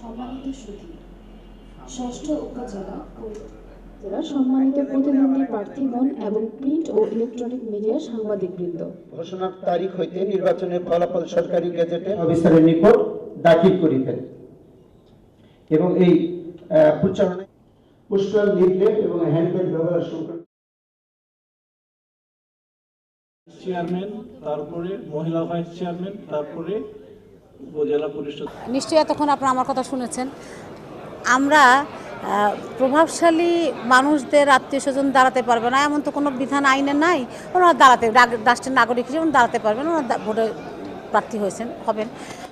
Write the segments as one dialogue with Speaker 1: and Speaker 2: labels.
Speaker 1: সম্মানিত সুধী ষষ্ঠ উপজেলা সম্মানিত প্রতিদ্বন্দ্বী প্রার্থীগণ এবং প্রিন্ট ও ইলেকট্রনিক মিডিয়ার সাংবাদিকবৃন্দ।
Speaker 2: ঘোষণার তারিখ হইতে নির্বাচনের ফলাফল সরকারি গেজেটে অফিসারের নিকট দাখিল করিতেন এবং এই প্রচারণায় পোস্টাল লিফলেট এবং হ্যান্ডবিল ব্যবহার সংক্রান্ত
Speaker 3: চেয়ারম্যান তারপরে মহিলা ভাইস চেয়ারম্যান তারপরে উপজেলা পরিষদ।
Speaker 4: নিশ্চয়ই এতক্ষণ আপনারা আমার কথা শুনেছেন। আমরা প্রভাবশালী মানুষদের আত্মীয় স্বজন দাঁড়াতে পারবে না, এমন তো কোনো বিধান আইনে নাই। ওনারা দাঁড়াতে রাষ্ট্রের নাগরিক হিসেবে দাঁড়াতে পারবেন, ওনারা ভোটে প্রার্থী হয়েছেন, হবেন।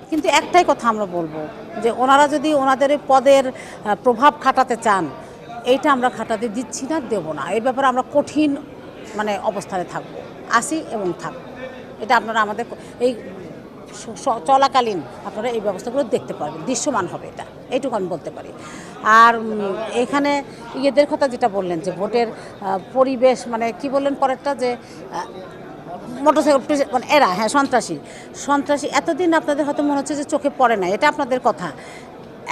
Speaker 4: কিন্তু একটাই কথা আমরা বলব, যে ওনারা যদি ওনাদের পদের প্রভাব খাটাতে চান, এইটা আমরা খাটাতে দিচ্ছি না, দেব না। এই ব্যাপারে আমরা কঠিন মানে অবস্থানে থাকব। আসি এবং থাকব। এটা আপনারা আমাদের এই চলাকালীন আপনারা এই ব্যবস্থাগুলো দেখতে পারবেন, দৃশ্যমান হবে এটা, এইটুকু আমি বলতে পারি। আর এখানে ইয়েদের কথা যেটা বললেন যে ভোটের পরিবেশ মানে কি বললেন পরেরটা যে মোটরসাইকেল মানে এরা হ্যাঁ সন্ত্রাসী। সন্ত্রাসী, এতদিন আপনাদের হয়তো মনে হচ্ছে যে চোখে পড়ে না, এটা আপনাদের কথা।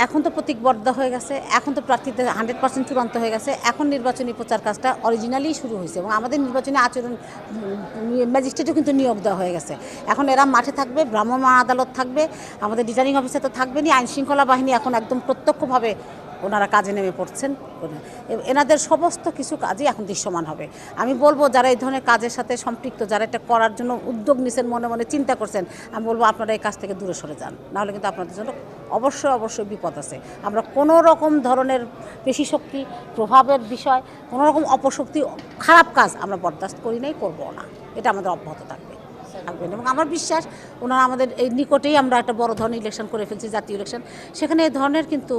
Speaker 4: এখন তো প্রতীক প্রতীকবদ্ধ হয়ে গেছে, এখন তো প্রার্থীদের হান্ড্রেড পার্সেন্ট চূড়ান্ত হয়ে গেছে, এখন নির্বাচনী প্রচার কাজটা অরিজিনালি শুরু হয়েছে এবং আমাদের নির্বাচনী আচরণ ম্যাজিস্ট্রেটও কিন্তু নিয়োগ দেওয়া হয়ে গেছে। এখন এরা মাঠে থাকবে ভ্রাম্যমাণ আদালত থাকবে, আমাদের রিটার্নিং অফিসে তো থাকবেনই আইন শৃঙ্খলা বাহিনী এখন একদম প্রত্যক্ষভাবে ওনারা কাজে নেমে পড়ছেন। এনাদের সমস্ত কিছু কাজই এখন দৃশ্যমান হবে। আমি বলব, যারা এই ধরনের কাজের সাথে সম্পৃক্ত, যারা এটা করার জন্য উদ্যোগ নিছেন, মনে মনে চিন্তা করছেন, আমি বলব, আপনারা এই কাজ থেকে দূরে সরে যান। নাহলে কিন্তু আপনাদের জন্য অবশ্যই অবশ্যই বিপদ আছে। আমরা কোনো রকম ধরনের পেশি শক্তি প্রভাবের বিষয়, কোনো রকম অপশক্তি, খারাপ কাজ আমরা বরদাস্ত করি নাই, করব না। এটা আমাদের অব্যাহত থাকবে। থাকবেন এবং আমার বিশ্বাস, ওনারা আমাদের এই নিকটেই আমরা একটা বড় ধরনের ইলেকশন করে ফেলছি, জাতীয় ইলেকশন সেখানে এই ধরনের কিন্তু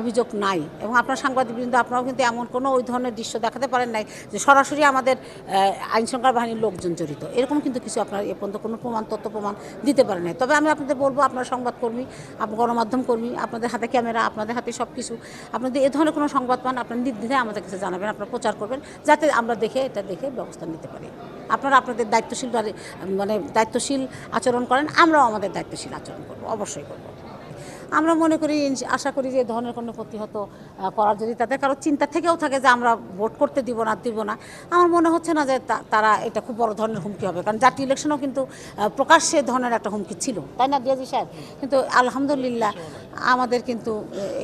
Speaker 4: অভিযোগ নাই। এবং আপনার সাংবাদিকবৃন্দ আপনারাও কিন্তু এমন কোনো ওই ধরনের দৃশ্য দেখাতে পারেন নাই যে সরাসরি আমাদের আহ, আইন শৃঙ্খলা বাহিনীর লোকজন জড়িত। এরকম কিন্তু কিছু আপনারা এ পর্যন্ত কোনো প্রমাণ তথ্য প্রমাণ দিতে পারেন নাই। তবে আমি আপনাদের বলব আপনার সংবাদকর্মী আপনার গণমাধ্যম কর্মী আপনাদের হাতে ক্যামেরা আপনাদের হাতে সব কিছু আপনাদের এ ধরনের কোনো সংবাদ পান আপনার নির্দ্বিধায় আমাদের কাছে জানাবেন আপনারা প্রচার করবেন যাতে আমরা দেখে এটা দেখে ব্যবস্থা নিতে পারি। আপনারা আপনাদের দায়িত্বশীল মানে দায়িত্বশীল আচরণ করেন আমরাও আমাদের দায়িত্বশীল আচরণ করব অবশ্যই করব। আমরা মনে করি আশা করি যে ধরনের কোনো প্রতিহত করার যদি তাদের কারও চিন্তা থেকেও থাকে যে আমরা ভোট করতে দিব না দিব না, আমার মনে হচ্ছে না যে তারা এটা খুব বড় ধরনের হুমকি হবে। কারণ জাতীয় ইলেকশনও কিন্তু প্রকাশ্যে ধরনের একটা হুমকি ছিল। তাই না দিয়াজি সাহেব? কিন্তু আলহামদুলিল্লাহ আমাদের কিন্তু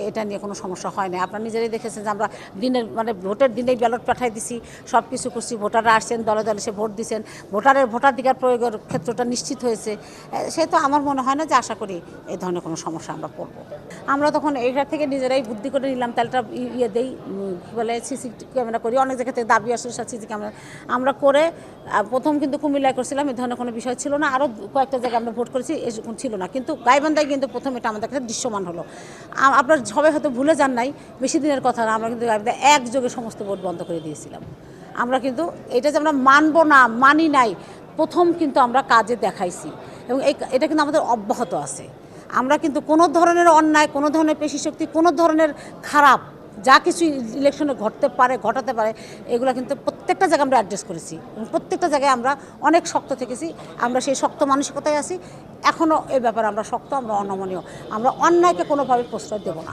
Speaker 4: এটা নিয়ে কোনো সমস্যা হয় না আপনারা নিজেরাই দেখেছেন যে আমরা দিনের মানে ভোটের দিনেই ব্যালট পাঠাই দিছি, সব কিছু করছি, ভোটাররা আসছেন, দলে দলে সে ভোট দিছেন, ভোটারের ভোটাধিকার প্রয়োগের ক্ষেত্রটা নিশ্চিত হয়েছে। সে তো আমার মনে হয় না যে আশা করি এ ধরনের কোনো সমস্যা আমরা পড়ব আমরা তখন এইটা থেকে নিজেরাই বুদ্ধি করে নিলাম তাহলে একটা ইয়ে দেই কী বলে, সিসি ক্যামেরা করি। অনেক জায়গা থেকে দাবি আসলে সিসি ক্যামেরা। আমরা করে প্রথম কিন্তু কুমিল্লায় করছিলাম এই ধরনের কোনো বিষয় ছিল না। আরও কয়েকটা জায়গায় আমরা ভোট করেছি এরকম ছিল না। কিন্তু গাইবান্ধায় কিন্তু প্রথম এটা আমাদের কাছে দৃশ্যমান হলো। আপনার সবাই হয়তো ভুলে যান নাই, বেশি দিনের কথা না, আমরা কিন্তু গাইবান্ধায় একযোগে সমস্ত ভোট বন্ধ করে দিয়েছিলাম। আমরা কিন্তু এটা যে আমরা মানবো না, মানি নাই, প্রথম কিন্তু আমরা কাজে দেখাইছি। এবং এটা কিন্তু আমাদের অব্যাহত আছে। আমরা কিন্তু কোনো ধরনের অন্যায়, কোনো ধরনের পেশিশক্তি, কোনো ধরনের খারাপ যা কিছু ইলেকশনে ঘটতে পারে, ঘটাতে পারে, এগুলো কিন্তু প্রত্যেকটা জায়গায় আমরা অ্যাড্রেস করেছি। এবং প্রত্যেকটা জায়গায় আমরা অনেক শক্ত থেকেছি। আমরা সেই শক্ত মানসিকতায় আছি। এখনও এ ব্যাপারে আমরা শক্ত, আমরা অনমনীয়। আমরা অন্যায়কে কোনোভাবে প্রশ্রয় দেব না।